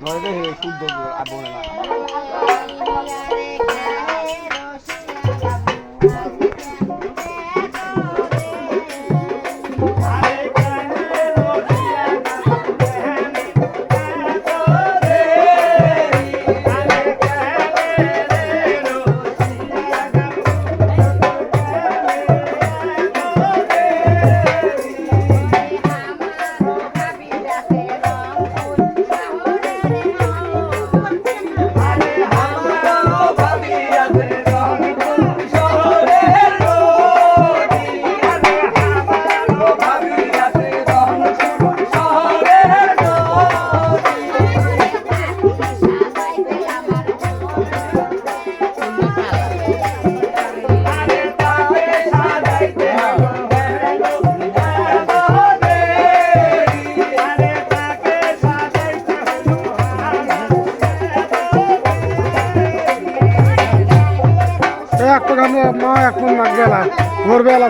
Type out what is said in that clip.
ধরে ধরে সুদ দেবো আর বোনে না। একটা গান মা এখন না গেলা ভোরবেলা